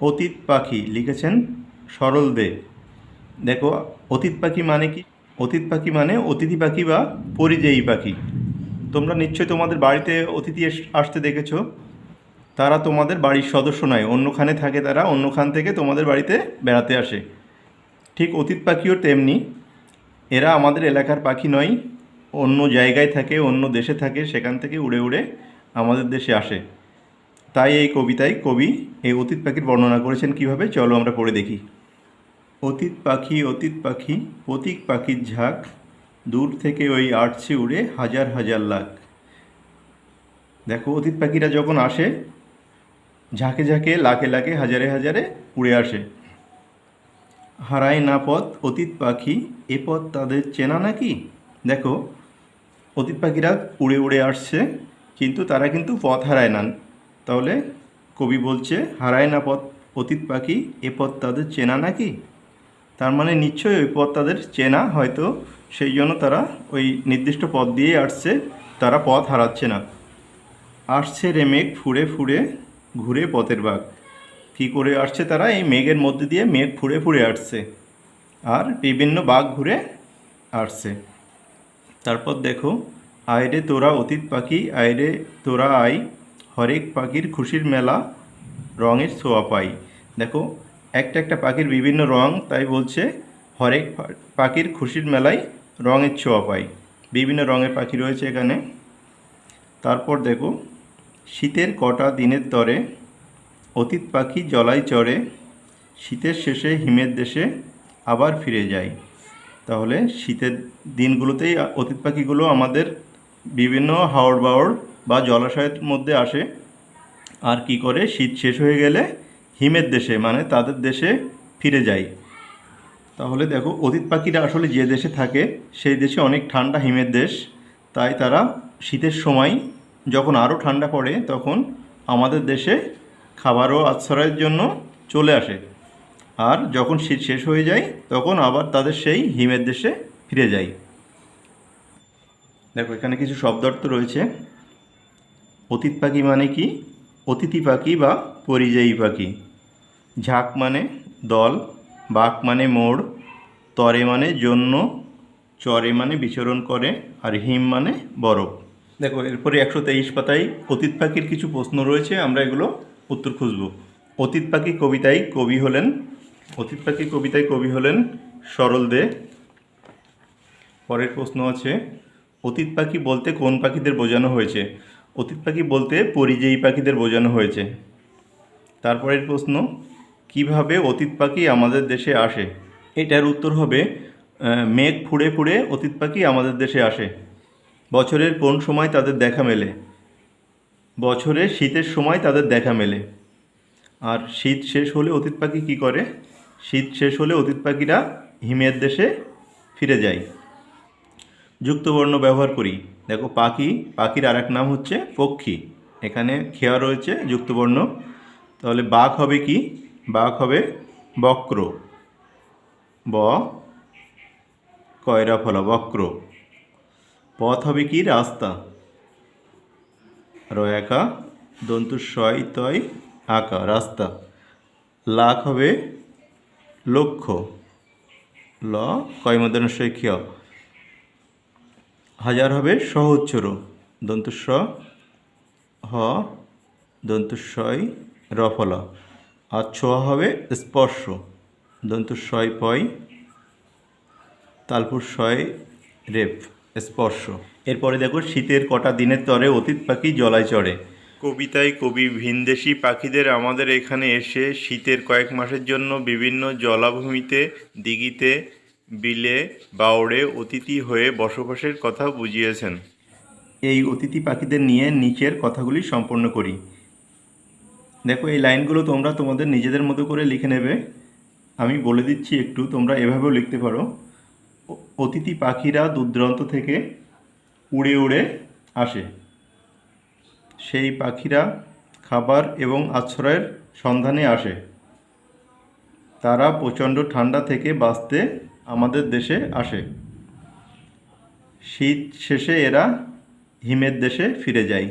অতীত পাখি লিখেছেন সরল দে। দেখো, অতীত পাখি মানে কি? অতীত পাখি মানে অতিথি পাখি বা পরিযায়ী পাখি। তোমরা নিশ্চয়ই তোমাদের বাড়িতে অতিথি আসতে দেখেছ। তারা তোমাদের বাড়ির সদস্য নয়। অন্যখানে থাকে তারা, অন্যখান থেকে তোমাদের বাড়িতে বেড়াতে আসে। ঠিক অতীত পাখিও তেমনি। এরা আমাদের এলাকার পাখি নয়। অন্য জায়গায় থাকে, অন্য দেশে থাকে, সেখান থেকে উড়ে উড়ে আমাদের দেশে আসে। তাই এই কবিতায় কবি এই অতীত পাখির বর্ণনা করেছেন কীভাবে? চলো আমরা পড়ে দেখি। অতীত পাখি অতীত পাখি, প্রতীক পাখির ঝাঁক, দূর থেকে ওই আটছে উড়ে হাজার হাজার লাখ। দেখো, অতীত পাখিরা যখন আসে, ঝাঁকে ঝাঁকে, লাখে লাখে, হাজারে হাজারে উড়ে আসে। হারায় না পথ অতীত পাখি, এ পথ তাদের চেনা নাকি? দেখো, অতীত পাখিরা উড়ে উড়ে আসছে, কিন্তু তারা কিন্তু পথ হারায় না। তাহলে কবি বলছে, হারায় না পথ, অতীত পাখি এ পথ তাদের চেনা নাকি? তার মানে নিশ্চয়ই ওই পথ তাদের চেনা, হয়তো সেই জন্য তারা ওই নির্দিষ্ট পথ দিয়েই আসছে, তারা পথ হারাচ্ছে না। আসছে রে মেঘ, ফুড়ে ফুড়ে ঘুরে পথের বাঘ। কী করে আসছে তারা? এই মেঘের মধ্যে দিয়ে মেঘ ফুড়ে ফুড়ে আসছে। আর বিভিন্ন বাঘ ঘুরে আসছে। তারপর দেখো আয়রে তোরা অতীত পাখি আয়রে তোরা আই হরেক পাখির খুশির মেলা রঙের ছোঁয়া পাই। দেখো, একটা একটা পাখির বিভিন্ন রং, তাই বলছে, হরেক পাখির খুশির মেলায় রঙের ছোঁয়া পাই। বিভিন্ন রঙের পাখি রয়েছে এখানে। তারপর দেখো, শীতের কটা দিনের তরে অতীত পাখি জলায় চড়ে, শীতের শেষে হিমের দেশে আবার ফিরে যায়। তাহলে শীতের দিনগুলোতেই অতীত পাখিগুলো আমাদের বিভিন্ন হাওড় বাওড় বা জলাশয়ের মধ্যে আসে। আর কি করে? শীত শেষ হয়ে গেলে হিমের দেশে মানে তাদের দেশে ফিরে যায়। তাহলে দেখো, অতীত পাখিরা আসলে যে দেশে থাকে, সেই দেশে অনেক ঠান্ডা হিমের দেশ। তাই তারা শীতের সময় যখন আরও ঠান্ডা পড়ে, তখন আমাদের দেশে খাবার ও আশ্রয়ের জন্য চলে আসে। আর যখন শীত শেষ হয়ে যায়, তখন আবার তাদের সেই হিমের দেশে ফিরে যায়। দেখো, এখানে কিছু শব্দার্থ রয়েছে। অতীত পাখি মানে কি? অতিথি পাখি বা পরিযায়ী পাখি। ঝাঁক মানে দল, বাক মানে মোড়, তরে মানে জন্য, চরে মানে বিচরণ করে, আর হিম মানে বরফ। দেখো, এরপরে একশো তেইশ পাতায় অতীত পাখির কিছু প্রশ্ন রয়েছে, আমরা এগুলো উত্তর খুঁজব। অতীত পাখি কবিতায় কবি হলেন, অতীত পাখি কবিতায় কবি হলেন সরল দে। পরের প্রশ্ন আছে, অতীত পাখি বলতে কোন পাখিদের বোঝানো হয়েছে? অতীত পাখি বলতে পরিযায়ী পাখিদের বোঝানো হয়েছে। তারপরের প্রশ্ন, কীভাবে অতীত পাখি আমাদের দেশে আসে? এটার উত্তর হবে মেঘ ফুড়ে ফুড়ে অতীত পাখি আমাদের দেশে আসে। বছরের কোন সময় তাদের দেখা মেলে? বছরে শীতের সময় তাদের দেখা মেলে। আর শীত শেষ হলে অতীত পাখি কী করে? শীত শেষ হলে অতীত পাখিরা হিমের দেশে ফিরে যায়। যুক্তবর্ণ ব্যবহার করি। দেখো, পাখি, পাখির আর এক নাম হচ্ছে পক্ষী। এখানে খেয়া রয়েছে যুক্তবর্ণ। তাহলে বাঘ হবে কি? বাঘ হবে বক্র। ব, কয়রা ফলা, বক্র। পথ হবে কি? রাস্তা। রয়াকা দন্তু শয় তয়, আঁকা, রাস্তা। লাখ হবে লক্ষ্য। ল কয়মদনশয় ক্ষয় হাজার হবে সহচ্ছর দন্তুস্ব হ দন্তুস্বয় রফল আর ছোঁয়া হবে স্পর্শ। দন্তুস্বয় পয় তালপুর রেপ, স্পর্শ। এরপরে দেখো, শীতের কটা দিনের তরে অতীত পাখি জলায় চড়ে। কবিতায় কবি ভিনদেশি পাখিদের আমাদের এখানে এসে শীতের কয়েক মাসের জন্য বিভিন্ন জলাভূমিতে, দিঘিতে বিলে বাওড়ে অতিথি হয়ে বসবাসের কথা বুঝিয়েছেন। এই অতিথি পাখিদের নিয়ে নিচের কথাগুলি সম্পন্ন করি। দেখো, এই লাইনগুলো তোমরা তোমাদের নিজেদের মতো করে লিখে নেবে। আমি বলে দিচ্ছি একটু, তোমরা এভাবেও লিখতে পারো। অতিথি পাখিরা দূর দূরান্ত থেকে উড়ে উড়ে আসে। সেই পাখিরা খাবার এবং আশ্রয়ের সন্ধানে আসে। তারা প্রচণ্ড ঠান্ডা থেকে বাঁচতে আমাদের দেশে আসে। শীত শেষে এরা হিমের দেশে ফিরে যায়।